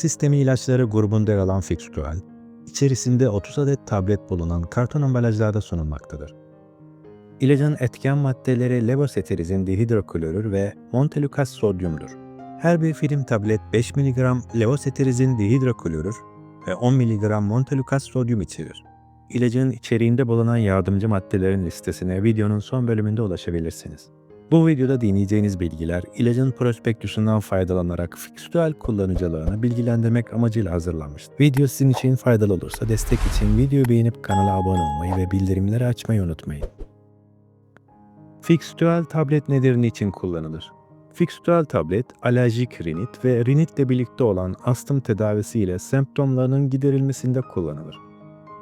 sistemi ilaçları grubunda yer alan Fixtual, içerisinde 30 adet tablet bulunan karton ambalajlarda sunulmaktadır. İlacın etken maddeleri levoseterizin dihidroklorür ve montelukast sodyumdur. Her bir film tablet 5 mg levoseterizin dihidroklorür ve 10 mg montelukast sodyum içerir. İlacın içeriğinde bulunan yardımcı maddelerin listesine videonun son bölümünde ulaşabilirsiniz. Bu videoda dinleyeceğiniz bilgiler ilacın prospektüsünden faydalanarak fikstüel kullanıcılarını bilgilendirmek amacıyla hazırlanmıştır. Video sizin için faydalı olursa destek için videoyu beğenip kanala abone olmayı ve bildirimleri açmayı unutmayın. Fikstüel tablet nedir, niçin kullanılır? Fikstüel tablet, alerjik rinit ve rinitle birlikte olan astım tedavisiyle semptomlarının giderilmesinde kullanılır.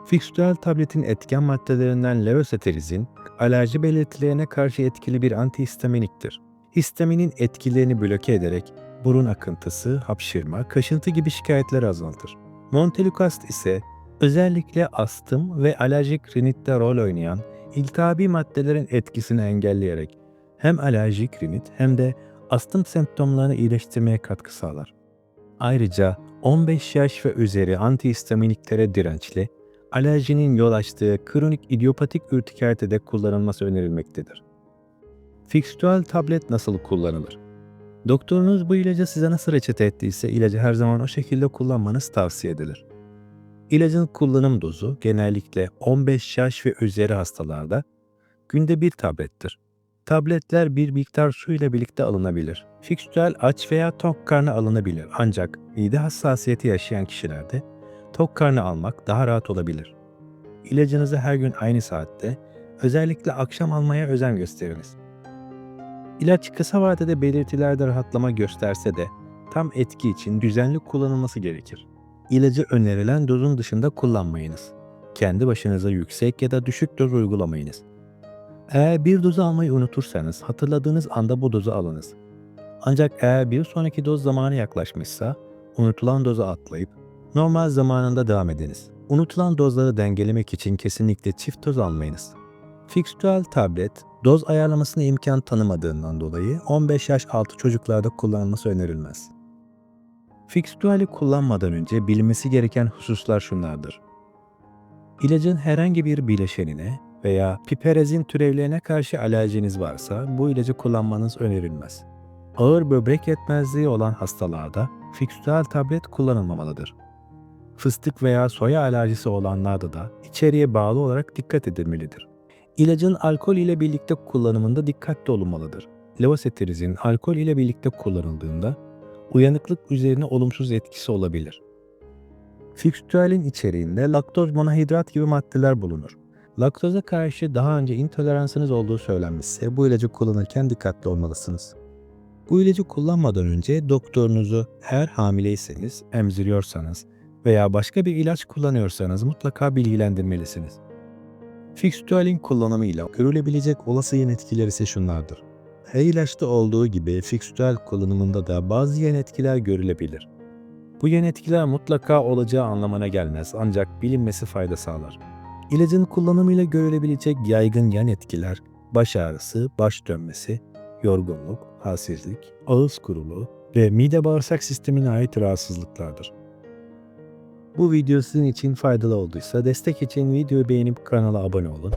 Fikstüel tabletin etken maddelerinden levoseterizin, alerji belirtilerine karşı etkili bir antihistaminiktir. Histaminin etkilerini bloke ederek burun akıntısı, hapşırma, kaşıntı gibi şikayetleri azaltır. Montelukast ise özellikle astım ve alerjik rinitte rol oynayan iltihabi maddelerin etkisini engelleyerek hem alerjik rinit hem de astım semptomlarını iyileştirmeye katkı sağlar. Ayrıca 15 yaş ve üzeri antihistaminiklere dirençli, alerjinin yol açtığı kronik idiopatik ürtikerde de kullanılması önerilmektedir. Fikstüel tablet nasıl kullanılır? Doktorunuz bu ilacı size nasıl reçete ettiyse ilacı her zaman o şekilde kullanmanız tavsiye edilir. İlacın kullanım dozu genellikle 15 yaş ve üzeri hastalarda günde bir tablettir. Tabletler bir miktar su ile birlikte alınabilir. Fikstüel aç veya tok karnı alınabilir ancak mide hassasiyeti yaşayan kişilerde tok karnı almak daha rahat olabilir. İlacınızı her gün aynı saatte, özellikle akşam almaya özen gösteriniz. İlaç kısa vadede belirtilerde rahatlama gösterse de tam etki için düzenli kullanılması gerekir. İlacı önerilen dozun dışında kullanmayınız. Kendi başınıza yüksek ya da düşük doz uygulamayınız. Eğer bir dozu almayı unutursanız hatırladığınız anda bu dozu alınız. Ancak eğer bir sonraki doz zamanı yaklaşmışsa unutulan dozu atlayıp normal zamanında devam ediniz. Unutulan dozları dengelemek için kesinlikle çift doz almayınız. Fikstüel tablet, doz ayarlamasına imkan tanımadığından dolayı 15 yaş altı çocuklarda kullanılması önerilmez. Fikstüeli kullanmadan önce bilinmesi gereken hususlar şunlardır. İlacın herhangi bir bileşenine veya piperezin türevlerine karşı alerjiniz varsa bu ilacı kullanmanız önerilmez. Ağır böbrek yetmezliği olan hastalarda fikstüel tablet kullanılmamalıdır. Fıstık veya soya alerjisi olanlarda da içeriye bağlı olarak dikkat edilmelidir. İlacın alkol ile birlikte kullanımında dikkatli olunmalıdır. Levoseterizin alkol ile birlikte kullanıldığında uyanıklık üzerine olumsuz etkisi olabilir. Fikstüelin içeriğinde laktoz monohidrat gibi maddeler bulunur. Laktoza karşı daha önce intoleransınız olduğu söylenmişse bu ilacı kullanırken dikkatli olmalısınız. Bu ilacı kullanmadan önce doktorunuzu eğer hamileyseniz, emziriyorsanız veya başka bir ilaç kullanıyorsanız mutlaka bilgilendirmelisiniz. Fikstüelin kullanımıyla görülebilecek olası yan etkileri ise şunlardır. Her ilaçta olduğu gibi fikstüel kullanımında da bazı yan etkiler görülebilir. Bu yan etkiler mutlaka olacağı anlamına gelmez ancak bilinmesi fayda sağlar. İlacın kullanımıyla görülebilecek yaygın yan etkiler baş ağrısı, baş dönmesi, yorgunluk, halsizlik, ağız kuruluğu ve mide bağırsak sistemine ait rahatsızlıklardır. Bu video sizin için faydalı olduysa destek için videoyu beğenip kanala abone olun.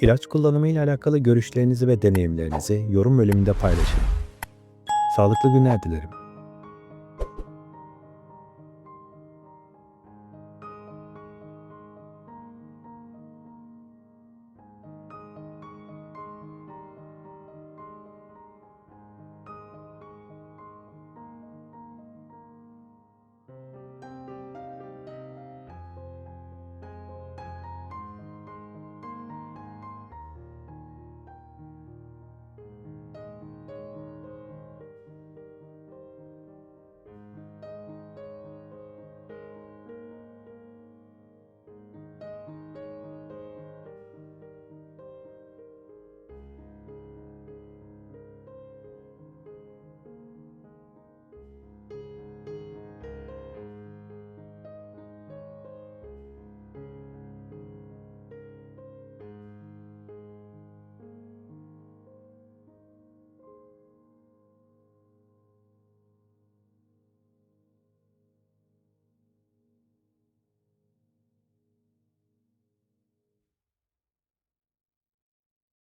İlaç kullanımı ile alakalı görüşlerinizi ve deneyimlerinizi yorum bölümünde paylaşın. Sağlıklı günler dilerim.